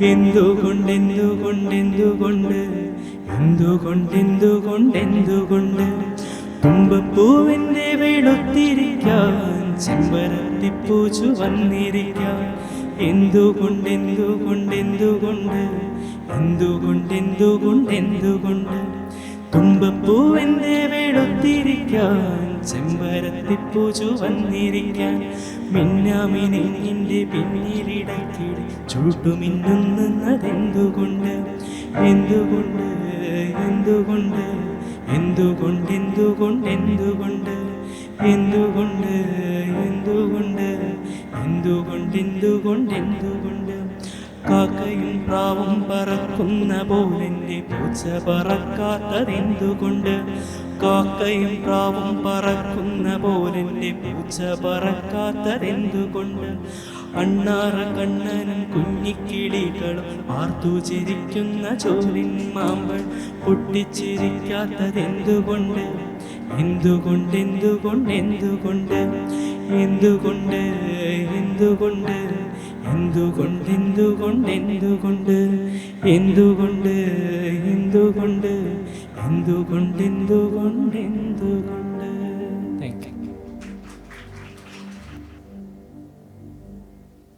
എന്തുകൊണ്ട് എന്തുകൊണ്ട് എന്തുകൊണ്ട് എന്തുകൊണ്ട് എന്തുകൊണ്ട് എന്തുകൊണ്ട്? തുമ്പപ്പൂവിന്റെ വെളുത്തിരിക്കാൻ ചെമ്പരത്തിപ്പൂ ചുവന്നിരിക്കാൻ. എന്തുകൊണ്ട് എന്തുകൊണ്ട് എന്തുകൊണ്ട്? എന്തുകൊണ്ട് എന്തുകൊണ്ട് എന്തുകൊണ്ട്? തുമ്പപ്പൂവിന്റെ വെളുത്തിരിക്കാൻ ചെമ്പരത്തിപ്പൂ ചുവന്നിരിക്കാൻ മിന്നാമിനെ നിന്റെ പിന്നിലിടക്കിടി ചൂട്ടുമിന്നുന്നതെന്തുകൊണ്ട് എന്തുകൊണ്ട് എന്തുകൊണ്ട് എന്തുകൊണ്ട് എന്തുകൊണ്ട് എന്തുകൊണ്ട് എന്തുകൊണ്ട് എന്തുകൊണ്ട് എന്തുകൊണ്ട് എന്തുകൊണ്ട് എന്തുകൊണ്ട് കാക്കയും പ്രാവും പറക്കുന്ന പോലെന്റെ പൂച്ച പറക്കാത്തതെന്തുകൊണ്ട്? കാക്കയും പ്രാവും പറക്കുന്ന പോലെന്റെ പൂച്ച പറക്കാത്തതെന്തുകൊണ്ട്? അണ്ണാറ കണ്ണനും കുഞ്ഞിക്കിളികളും ആർത്തു ചിരിക്കുന്ന ചോലിൻ മാമ്പൾ പൊട്ടിച്ചിരിക്കാത്തതെന്തുകൊണ്ട്? എന്തുകൊണ്ട് എന്തുകൊണ്ട് എന്തുകൊണ്ട്? എന്തുകൊണ്ട് എന്തുകൊണ്ട്? എന്തുകൊണ്ട് എന്തുകൊണ്ട് എന്തുകൊണ്ട് എന്തുകൊണ്ട് എന്തുകൊണ്ട് എന്തുകൊണ്ട് എന്തുകൊണ്ട് എന്തുകൊണ്ട്.